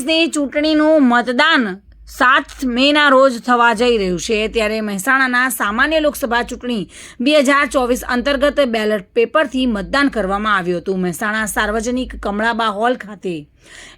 ની ચૂંટણીનું મતદાન સાત મેના રોજ થવા જઈ રહ્યું છે. ત્યારે મહેસાણાના સામાન્ય લોકસભા ચૂંટણી બે હજાર ચોવીસ અંતર્ગત બેલેટ પેપરથી મતદાન કરવામાં આવ્યું હતું. મહેસાણા સાર્વજનિક કમળાબા હોલ ખાતે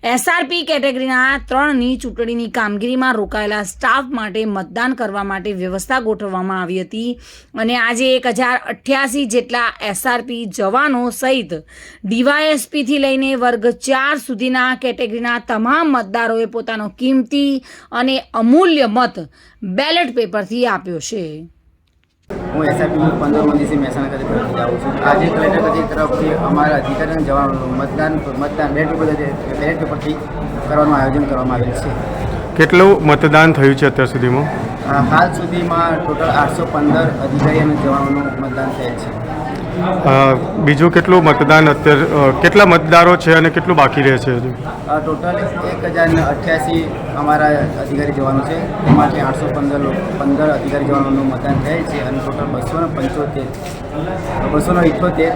એસઆરપી કેટેગરીના ત્રણની ચૂંટણીની કામગીરીમાં રોકાયેલા સ્ટાફ માટે મતદાન કરવા માટે વ્યવસ્થા ગોઠવવામાં આવી હતી અને આજે એક હજાર અઠ્યાસી જેટલા એસઆરપી જવાનો સહિત ડીવાયએસપીથી લઈને વર્ગ ચાર સુધીના કેટેગરીના તમામ મતદારોએ પોતાનો કિંમતી અને અમૂલ્ય મત બેલેટ પેપરથી આપ્યો છે. હું એસઆઈપી પંદર દિવસે મહેસાણા ખાતે ફરીથી આવું છું. આજે કલેક્ટર કચેરી તરફથી અમારા અધિકારીને જવાનું મતદાન મતદાન બેલેટ પેપર બેલેટ પેપરથી કરવાનું આયોજન કરવામાં આવેલ છે. કેટલું મતદાન થયું છે અત્યાર સુધીમાં? હાલ સુધીમાં ટોટલ આઠસો પંદર અધિકારી અને જવાનોનું મતદાન થયેલ છે. બીજું કેટલું મતદાન અત્યારે કેટલા મતદારો છે અને કેટલું બાકી રહે છે હજુ? ટોટલ એક હજાર ને અઠ્યાસી અમારા અધિકારી જવાનો છે. એમાંથી આઠસો પંદર પંદર અધિકારી જવાનોનું મતદાન થયેલ છે અને ટોટલ બસો પંચોતેર બસો ને ઇઠ્ઠોતેર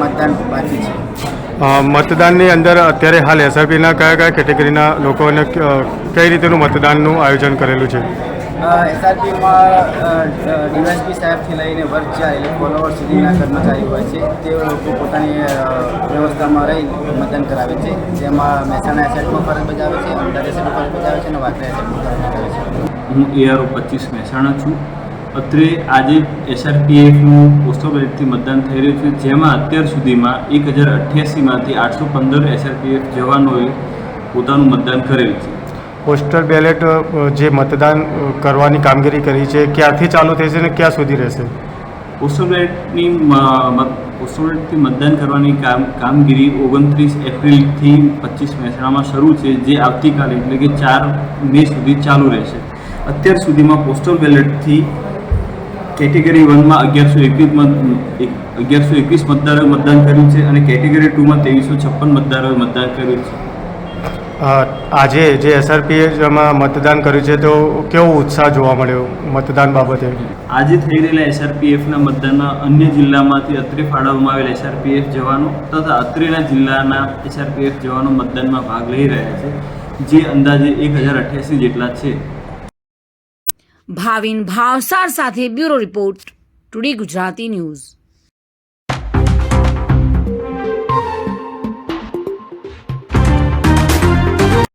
મતદાન બાકી છે. મતદાનની અંદર અત્યારે હાલ એસઆરપીના કયા કયા કેટેગરીના લોકોને કઈ રીતેનું મતદાનનું આયોજન કરેલું છે? એસઆરપીમાં ડીવાયસપી સાહેબથી લઈને વર્ગ ચાર ફોલોવર સુધીના કર્મચારી હોય છે. તે લોકો પોતાની વ્યવસ્થામાં રહી મતદાન કરાવે છે. જેમાં મહેસાણા એસેટમાં ફરજ બજાવે છે અમદાવાદ એસેટમાં ફરજ બજાવે છે અને વાંકડા એસેટમાં ફરજ બજાવે છે. હું એઆરઓ પચીસ મહેસાણા છું. અત્રે આજે એસઆરપીએફનું પોસ્ટલ બેલેટથી મતદાન થઈ રહ્યું છે. જેમાં અત્યાર સુધીમાં એક હજાર અઠ્યાસીમાંથી આઠસો પંદર એસઆરપીએફ જવાનોએ પોતાનું મતદાન કરેલ છે. પોસ્ટલ બેલેટ જે મતદાન કરવાની કામગીરી કરી છે, ક્યારથી ચાલુ થશે અને ક્યાં સુધી રહેશે? પોસ્ટલ બેલેટની પોસ્ટલ બેલેટથી મતદાન કરવાની કામ, કામગીરી ઓગણત્રીસ એપ્રિલથી પચીસ મહેસાણામાં શરૂ છે, જે આવતીકાલે, એટલે કે ચાર મે સુધી ચાલુ રહેશે. અત્યાર સુધીમાં પોસ્ટલ બેલેટથી કેટેગરી વનમાં અગિયારસો એકવીસ મત અગિયારસો એકવીસ મતદારોએ મતદાન કર્યું છે અને કેટેગરી ટુમાં ત્રેવીસો છપ્પન મતદારોએ મતદાન કર્યું છે. આજે જે એસઆરપીએમાં મતદાન કર્યું છે તો કેવો ઉત્સાહ જોવા મળ્યો મતદાન બાબતે? આજે થઈ રહેલા એસઆરપીએફના મતદાનમાં અન્ય જિલ્લામાંથી અત્રે ફાળવવામાં આવેલ એસઆરપીએફ જવાનો તથા અત્રેના જિલ્લાના એસઆરપીએફ જવાનો મતદાનમાં ભાગ લઈ રહ્યા છે જે અંદાજે એક હજાર અઠ્યાસી જેટલા છે. ભાવિન ભાવસાર સાથે bureau report today Gujarati news.